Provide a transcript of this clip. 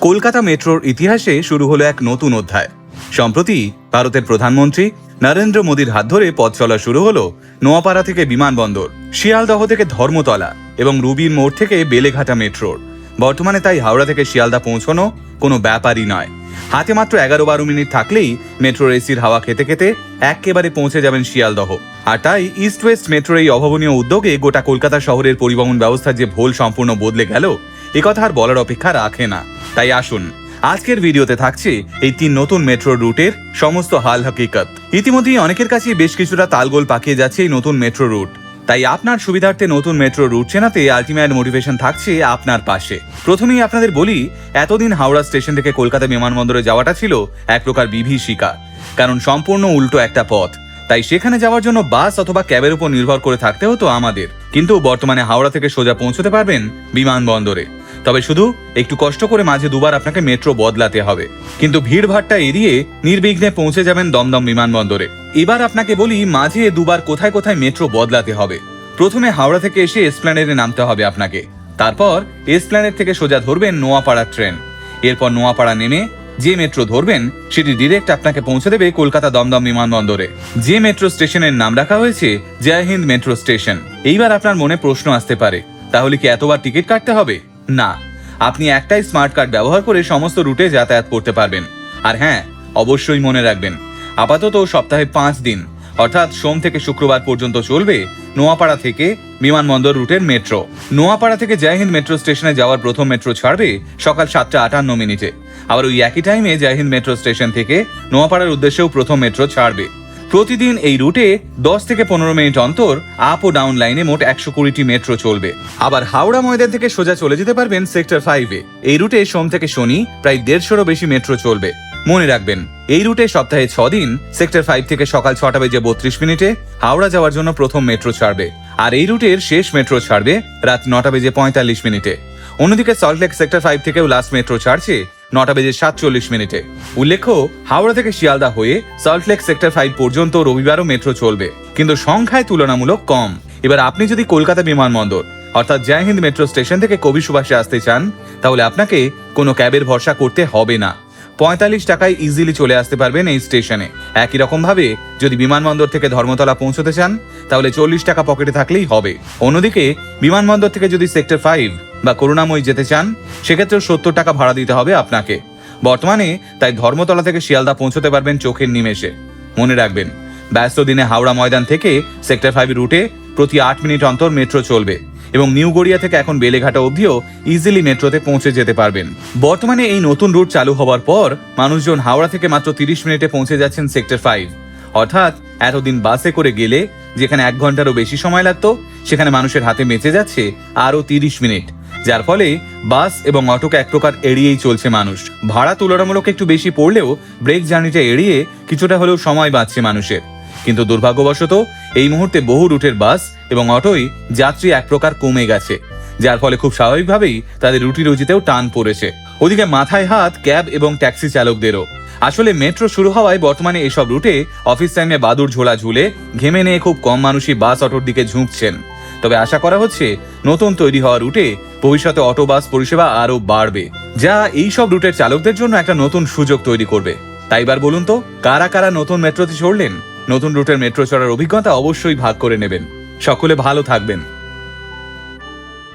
কলকাতা মেট্রোর ইতিহাসে শুরু হলো এক নতুন অধ্যায়। সম্প্রতি ভারতের প্রধানমন্ত্রী নরেন্দ্র মোদীর হাত ধরে পথ চলা শুরু হলো নোয়াপাড়া থেকে বিমানবন্দর, শিয়ালদহ থেকে ধর্মতলা এবং রুবির মোড় থেকে বেলেঘাটা মেট্রোর। বর্তমানে তাই হাওড়া থেকে শিয়ালদা পৌঁছানো কোনো ব্যাপারই নয়। হাতে মাত্র এগারো বারো মিনিট থাকলেই মেট্রোর এসির হাওয়া খেতে খেতে একেবারে পৌঁছে যাবেন শিয়ালদহ। আর তাই ইস্ট ওয়েস্ট মেট্রোর এই অভাবনীয় উদ্যোগে গোটা কলকাতা শহরের পরিবহন ব্যবস্থার যে ভোল সম্পূর্ণ বদলে গেল, এ কথা আর বলার অপেক্ষা রাখে না। তাই আসুন। আজকের ভিডিওতে থাকছে এই তিন নতুন মেট্রো রুটের সমস্ত হাল হাকিকত। ইতিমধ্যেই অনেকের কাছে বেশ কিছুটা তালগোল পাকিয়ে যাচ্ছে এই নতুন মেট্রো রুট। তাই আপনার সুবিধার্থে নতুন মেট্রো রুট চেনাতে আলটিমেট মোটিভেশন থাকছে আপনার পাশে। প্রথমেই আপনাদের বলি, এতদিন হাওড়া স্টেশন থেকে কলকাতা বিমানবন্দরে যাওয়াটা ছিল এক প্রকার বিভীষিকা। কারণ সম্পূর্ণ উল্টো একটা পথ। তাই সেখানে যাওয়ার জন্য বাস অথবা ক্যাবের উপর নির্ভর করে থাকতে হতো আমাদের। কিন্তু বর্তমানে হাওড়া থেকে সোজা পৌঁছতে পারবেন বিমানবন্দরে। তবে শুধু একটু কষ্ট করে মাঝে দুবার আপনাকে মেট্রো বদলাতে হবে। কিন্তু ভিড়ভাট্টা এড়িয়ে নির্বিঘ্নে পৌঁছে যাবেন দমদম বিমানবন্দরে। এবার আপনাকে বলি, মাঝে দুবার কোথায় কোথায় মেট্রো বদলাতে হবে। প্রথমে হাওড়া থেকে এসে এসপ্ল্যানেডে নামতে হবে আপনাকে। তারপর এসপ্ল্যানেড থেকে সোজা ধরবেন নোয়াপাড়া ট্রেন। এরপর নোয়াপাড়া নেমে যে মেট্রো ধরবেন, সেটি ডিরেক্ট আপনাকে পৌঁছে দেবে কলকাতা দমদম বিমানবন্দরে। যে মেট্রো স্টেশনের নাম রাখা হয়েছে, জয় হিন্দ মেট্রো স্টেশন। এইবার আপনার মনে প্রশ্ন আসতে পারে, তাহলে কি এতবার টিকিট কাটতে হবে? না, আপনি একটাই স্মার্ট কার্ড ব্যবহার করে সমস্ত রুটে যাতায়াত করতে পারবেন। আর হ্যাঁ অবশ্যই মনে রাখবেন, আপাতত সপ্তাহে পাঁচ দিন, অর্থাৎ সোম থেকে শুক্রবার পর্যন্ত চলবে নোয়াপাড়া থেকে বিমানবন্দর রুটের মেট্রো নোয়াপাড়া থেকে জয় হিন্দ মেট্রো স্টেশনে যাওয়ার প্রথম মেট্রো ছাড়বে সকাল সাতটা আটান্ন মিনিটে। আবার ওই একই টাইমে জয় হিন্দ মেট্রো স্টেশন থেকে নোয়াপাড়ার উদ্দেশ্যেও প্রথম মেট্রো ছাড়বে। প্রতিদিন এই রুটে দশ থেকে পনেরো মিনিট অন্তর আপ ও ডাউন লাইনে মোট একশো কুড়িটি মেট্রো চলবে। আবার হাওড়া ময়দান থেকে সোজা চলে যেতে পারবেন সেক্টর ফাইভে এই রুটে সোম থেকে শনি প্রায় দেড়শোরও বেশি মেট্রো চলবে। মনে রাখবেন, এই রুটে সপ্তাহে ছ দিন সেক্টর ফাইভ থেকে সকাল ছটা বেজে বত্রিশ মিনিটে হাওড়া যাওয়ার জন্য প্রথম মেট্রো ছাড়বে। আর এই রুটের শেষ মেট্রো ছাড়বে রাত নটা বেজে পঁয়তাল্লিশ মিনিটে। অন্যদিকে সল্টলেক সেক্টর ফাইভ থেকেও লাস্ট মেট্রো ছাড়ছে নটা বেজে সাতচল্লিশ মিনিটে। উল্লেখ্য, হাওড়া থেকে শিয়ালদা হয়ে সল্টলেক সেক্টর ফাইভ পর্যন্ত রবিবারও মেট্রো চলবে, কিন্তু সংখ্যায় তুলনামূলক কম। এবার আপনি যদি কলকাতা বিমানবন্দর, অর্থাৎ জয় হিন্দ মেট্রো স্টেশন থেকে কবি সুভাষে আসতে চান, তাহলে আপনাকে কোনো ক্যাবের ভরসা করতে হবে না। পঁয়তাল্লিশ টাকায় ইজিলি চলে আসতে পারবেন এই স্টেশনে একই রকম ভাবে যদি বিমানবন্দর থেকে ধর্মতলা পৌঁছতে চান, তাহলে চল্লিশ টাকা পকেটে থাকলেই হবে। অন্যদিকে, বিমানবন্দর থেকে যদি সেক্টর ফাইভ বা করুণাময়ী যেতে চান, সেক্ষেত্রেও সত্তর টাকা ভাড়া দিতে হবে আপনাকে। বর্তমানে তাই ধর্মতলা থেকে শিয়ালদা পৌঁছতে পারবেন চোখের নিমেষে। মনে রাখবেন, ব্যস্ত দিনে হাওড়া ময়দান থেকে সেক্টর ফাইভ রুটে প্রতি আট মিনিট অন্তর মেট্রো চলবে এবং নিউ গড়িয়া থেকে এখন বেলেঘাটা অবধিও ইজিলি মেট্রোতে পৌঁছে যেতে পারবেন। বর্তমানে এই নতুন রুট চালু হওয়ার পর মানুষজন হাওড়া থেকে মাত্র তিরিশ মিনিটে পৌঁছে যাচ্ছেন সেক্টর ফাইভ। অর্থাৎ এতদিন বাসে করে গেলে, যেখানে এক ঘন্টারও বেশি সময় লাগতো, সেখানে মানুষের হাতে বেঁচে যাচ্ছে আরও তিরিশ মিনিট। যার ফলে বাস এবং অটোকে এক প্রকার এড়িয়েই চলছে মানুষ। ভাড়া তুলনামূলক একটু বেশি পড়লেও ব্রেক জার্নিটা এড়িয়ে কিছুটা হলেও সময় বাঁচছে মানুষের। কিন্তু দুর্ভাগ্যবশত এই মুহূর্তে বহু রুটের বাস এবং অটোই যাত্রী এক প্রকার কমে গেছে, যার ফলে খুব স্বাভাবিকভাবেই তাদের রুটি রুজিতেও টান পড়েছে। ওদিকে মাথায় হাত, ক্যাব এবং ট্যাক্সি চালকদেরও। আসলে মেট্রো শুরু হওয়ায় বর্তমানে এসব রুটে অফিস টাইমে বাদুর ঝোলা ঝুলে ঘেমে নিয়ে খুব কম মানুষই বাস অটোর দিকে ঝুঁকছেন। তবে আশা করা হচ্ছে নতুন তৈরি হওয়া রুটে ভবিষ্যতে অটো, বাস পরিষেবা আরও বাড়বে। যা এই সব রুটের চালকদের জন্য একটা নতুন সুযোগ তৈরি করবে। তাই এবার বলুন তো, কারা কারা নতুন মেট্রোতে চড়লেন? নতুন রুটের মেট্রো চড়ার অভিজ্ঞতা অবশ্যই ভাগ করে নেবেন। সকলে ভালো থাকবেন।